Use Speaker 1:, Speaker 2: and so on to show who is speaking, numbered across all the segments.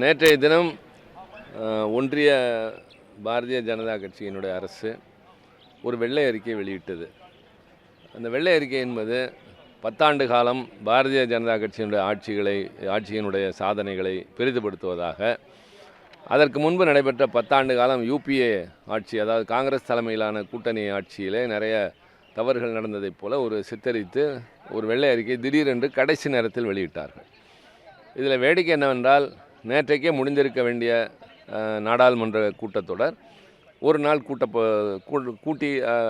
Speaker 1: நேற்றைய தினம் ஒன்றிய பாரதிய ஜனதா கட்சியினுடைய அரசு ஒரு வெள்ளை அறிக்கை வெளியிட்டது. அந்த வெள்ளை அறிக்கை என்பது பத்தாண்டு காலம் பாரதிய ஜனதா கட்சியினுடைய ஆட்சிகளை ஆட்சியினுடைய சாதனைகளை பெரிதுபடுத்துவதாக அதற்கு முன்பு நடைபெற்ற பத்தாண்டு காலம் யூபிஏ ஆட்சி அதாவது காங்கிரஸ் தலைமையிலான கூட்டணி ஆட்சியிலே நிறைய தவறுகள் நடந்ததைப் போல ஒரு சித்தரித்து ஒரு வெள்ளை அறிக்கை திடீரென்று கடைசி நேரத்தில் வெளியிட்டார்கள். இதில் வேடிக்கை என்னவென்றால் நேற்றைக்கே முடிந்திருக்க வேண்டிய நாடாளுமன்ற கூட்டத்தொடர் ஒரு நாள் கூட்ட கூட்டி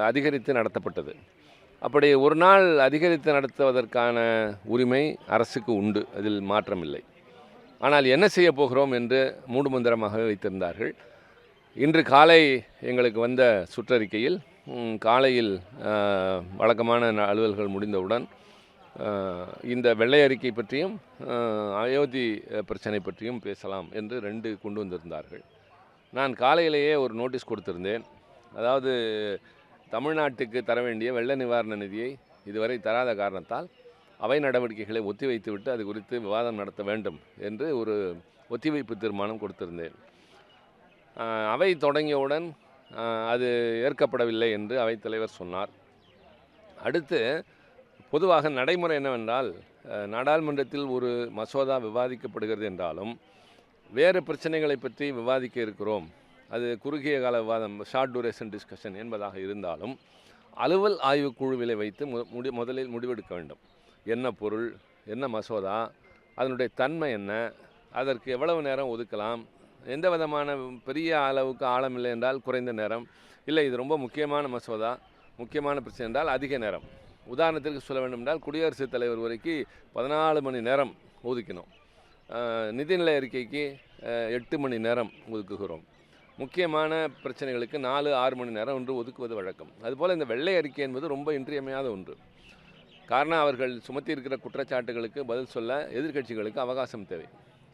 Speaker 1: அதிகரித்து நடத்தப்பட்டது. அப்படி ஒரு நாள் அதிகரித்து நடத்துவதற்கான உரிமை அரசுக்கு உண்டு. அதில் மாற்றமில்லை. ஆனால் என்ன செய்ய போகிறோம் என்று மூடுமந்திரமாக வைத்திருந்தார்கள். இன்று காலை எங்களுக்கு வந்த சுற்றறிக்கையில் காலையில் வழக்கமான அலுவல்கள் முடிந்தவுடன் இந்த வெள்ளை அறிக்கை பற்றியும் அயோத்தி பிரச்சனை பற்றியும் பேசலாம் என்று ரெண்டு கொண்டு வந்திருந்தார்கள். நான் காலையிலேயே ஒரு நோட்டீஸ் கொடுத்திருந்தேன். அதாவது தமிழ்நாட்டுக்கு தர வேண்டிய வெள்ள நிவாரண நிதியை இதுவரை தராத காரணத்தால் அவை நடவடிக்கைகளை ஒத்திவைத்துவிட்டு அது குறித்து விவாதம் நடத்த வேண்டும் என்று ஒரு ஒத்திவைப்பு தீர்மானம் கொடுத்திருந்தேன். அவை தொடங்கியவுடன் அது ஏற்கப்படவில்லை என்று அவைத்தலைவர் சொன்னார். அடுத்து பொதுவாக நடைமுறை என்னவென்றால் நாடாளுமன்றத்தில் ஒரு மசோதா விவாதிக்கப்படுகிறது என்றாலும் வேறு பிரச்சனைகளை பற்றி விவாதிக்க இருக்கிறோம். அது குறுகிய கால விவாதம் ஷார்ட் டூரேஷன் டிஸ்கஷன் என்பதாக இருந்தாலும் அலுவல் ஆய்வுக் குழுவிலை வைத்து மு முடி முதலில் முடிவெடுக்க வேண்டும். என்ன பொருள் என்ன மசோதா அதனுடைய தன்மை என்ன அதற்கு எவ்வளவு நேரம் ஒதுக்கலாம் எந்த விதமான பெரிய அளவுக்கு ஆழம் இல்லை என்றால் குறைந்த நேரம் இல்லை இது ரொம்ப முக்கியமான மசோதா முக்கியமான பிரச்சனை என்றால் அதிக நேரம். உதாரணத்திற்கு சொல்ல வேண்டும் என்றால் குடியரசுத் தலைவர் உரைக்கு பதினாலு மணி நேரம் ஒதுக்கினோம். நிதிநிலை அறிக்கைக்கு எட்டு மணி நேரம் ஒதுக்குகிறோம். முக்கியமான பிரச்சனைகளுக்கு நாலு ஆறு மணி நேரம் ஒன்று ஒதுக்குவது வழக்கம். அதுபோல் இந்த வெள்ளை அறிக்கை என்பது ரொம்ப இன்றியமையாத ஒன்று. காரணம் அவர்கள் சுமத்தி இருக்கிற குற்றச்சாட்டுகளுக்கு பதில் சொல்ல எதிர்க்கட்சிகளுக்கு அவகாசம் தேவை.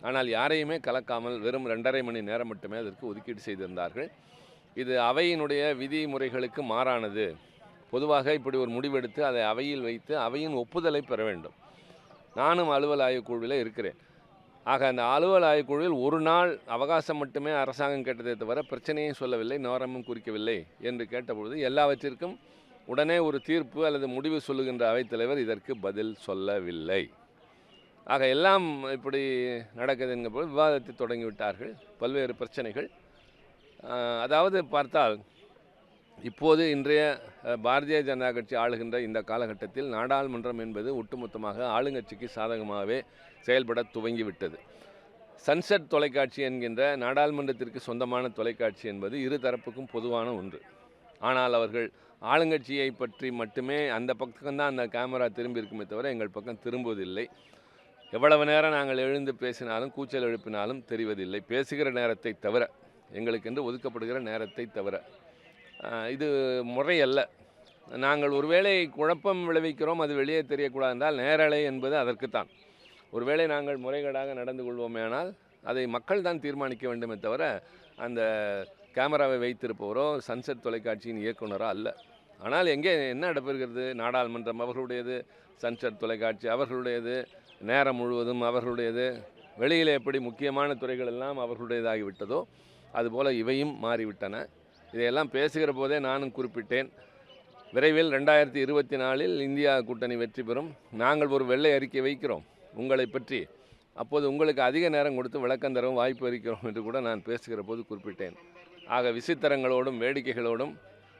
Speaker 1: ஆனால் யாரையுமே கலக்காமல் வெறும் ரெண்டரை மணி நேரம் மட்டுமே அதற்கு ஒதுக்கீடு செய்திருந்தார்கள். இது அவையினுடைய விதிமுறைகளுக்கு மாறானது. பொதுவாக இப்படி ஒரு முடிவெடுத்து அதை அவையில் வைத்து அவையின் ஒப்புதலை பெற வேண்டும். நானும் அலுவல் ஆய்வுக்குழுவில் இருக்கிறேன். ஆக அந்த அலுவல் ஆய்வுக்குழுவில் ஒரு நாள் அவகாசம் மட்டுமே அரசாங்கம் கேட்டதை தவிர பிரச்சனையும் சொல்லவில்லை நேரமும் குறிக்கவில்லை என்று கேட்டபொழுது எல்லாவற்றிற்கும் உடனே ஒரு தீர்ப்பு அல்லது முடிவு சொல்லுகின்ற அவைத்தலைவர் இதற்கு பதில் சொல்லவில்லை. ஆக எல்லாம் இப்படி நடக்குது போது விவாதத்தை தொடங்கிவிட்டார்கள். பல்வேறு பிரச்சனைகள். அதாவது பார்த்தால் இப்போது இன்றைய பாரதிய ஜனதா கட்சி ஆளுகின்ற இந்த காலகட்டத்தில் நாடாளுமன்றம் என்பது ஒட்டுமொத்தமாக ஆளுங்கட்சிக்கு சாதகமாகவே செயல்பட துவங்கிவிட்டது. சன்செட் தொலைக்காட்சி என்கின்ற நாடாளுமன்றத்திற்கு சொந்தமான தொலைக்காட்சி என்பது இரு தரப்புக்கும் பொதுவான ஒன்று. ஆனால் அவர்கள் ஆளுங்கட்சியை பற்றி மட்டுமே அந்த பக்கம்தான் அந்த கேமரா திரும்பி இருக்குமே தவிர எங்கள் பக்கம் திரும்புவதில்லை. எவ்வளவு நேரம் நாங்கள் எழுந்து பேசினாலும் கூச்சல் எழுப்பினாலும் தெரிவதில்லை. பேசுகிற நேரத்தை தவிர எங்களுக்கென்று ஒதுக்கப்படுகிற நேரத்தை தவிர. இது முறையல்ல. நாங்கள் ஒருவேளை குழப்பம் விளைவிக்கிறோம் அது வெளியே தெரியக்கூடாது என்றால் நேரலை என்பது அதற்குத்தான். ஒருவேளை நாங்கள் முறைகேடாக நடந்து கொள்வோமேனால் அதை மக்கள் தான் தீர்மானிக்க வேண்டுமே தவிர அந்த கேமராவை வைத்திருப்பவரோ சன்செட் தொலைக்காட்சியின் இயக்குனரோ அல்ல. ஆனால் எங்கே என்ன நடைபெறுகிறது நாடாளுமன்றம் அவர்களுடையது சன்செட் தொலைக்காட்சி அவர்களுடையது நேரம் முழுவதும் அவர்களுடையது வெளியில் எப்படி முக்கியமான துறைகள் எல்லாம் அவர்களுடையதாகிவிட்டதோ அதுபோல் இவையும் மாறிவிட்டன. இதையெல்லாம் பேசுகிற போதே நானும் குறிப்பிட்டேன். விரைவில் ரெண்டாயிரத்தி இருபத்தி நாலில் இந்தியா கூட்டணி வெற்றி பெறும். நாங்கள் ஒரு வெள்ளை அறிக்கை வைக்கிறோம். உங்களை பற்றி. அப்போது உங்களுக்கு அதிக நேரம் கொடுத்து விளக்கம் தரவும் வாய்ப்பு அளிக்கிறோம் என்று கூட நான் பேசுகிற போது குறிப்பிட்டேன். ஆக விசித்திரங்களோடும் வேடிக்கைகளோடும்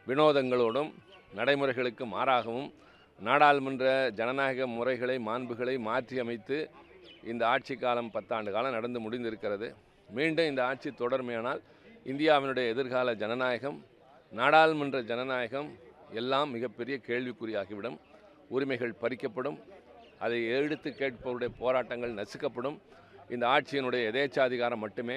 Speaker 1: வினோதங்களோடும் நடைமுறைகளுக்கு மாறாகவும் நாடாளுமன்ற ஜனநாயக முறைகளை மாண்புகளை மாற்றி அமைத்து இந்த ஆட்சி காலம் பத்தாண்டு காலம் நடந்து முடிந்திருக்கிறது. மீண்டும் இந்த ஆட்சி தொடர்மையானால் இந்தியாவினுடைய எதிர்கால ஜனநாயகம் நாடாளுமன்ற ஜனநாயகம் எல்லாம் மிகப்பெரிய கேள்விக்குறியாகிவிடும். உரிமைகள் பறிக்கப்படும். அதை எடுத்து கேட்பவருடைய போராட்டங்கள் நசுக்கப்படும். இந்த ஆட்சியினுடைய எதேச்சாதிகாரம் மட்டுமே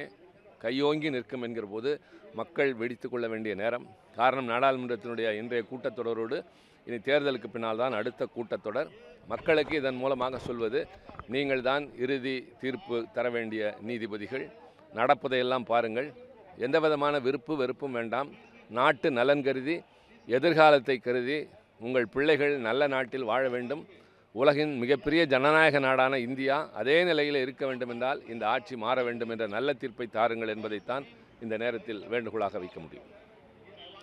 Speaker 1: கையோங்கி நிற்கும் என்கிற போது மக்கள் வெடித்து கொள்ள வேண்டிய நேரம். காரணம் நாடாளுமன்றத்தினுடைய இன்றைய கூட்டத்தொடரோடு இனி தேர்தலுக்கு பின்னால் தான் அடுத்த கூட்டத்தொடர். மக்களுக்கு இதன் மூலமாக சொல்வது நீங்கள் தான் இறுதி தீர்ப்பு தர வேண்டிய நீதிபதிகள். நடப்பதையெல்லாம் பாருங்கள். எந்த விதமான விருப்பு வெறுப்பும் வேண்டாம். நாட்டு நலன் கருதி எதிர்காலத்தை கருதி உங்கள் பிள்ளைகள் நல்ல நாட்டில் வாழ வேண்டும். உலகின் மிகப்பெரிய ஜனநாயக நாடான இந்தியா அதே நிலையில் இருக்க வேண்டும் என்றால் இந்த ஆட்சி மாற வேண்டும் என்ற நல்ல தீர்ப்பை தாருங்கள் என்பதைத்தான் இந்த நேரத்தில் வேண்டுகோளாக வைக்க முடியும்.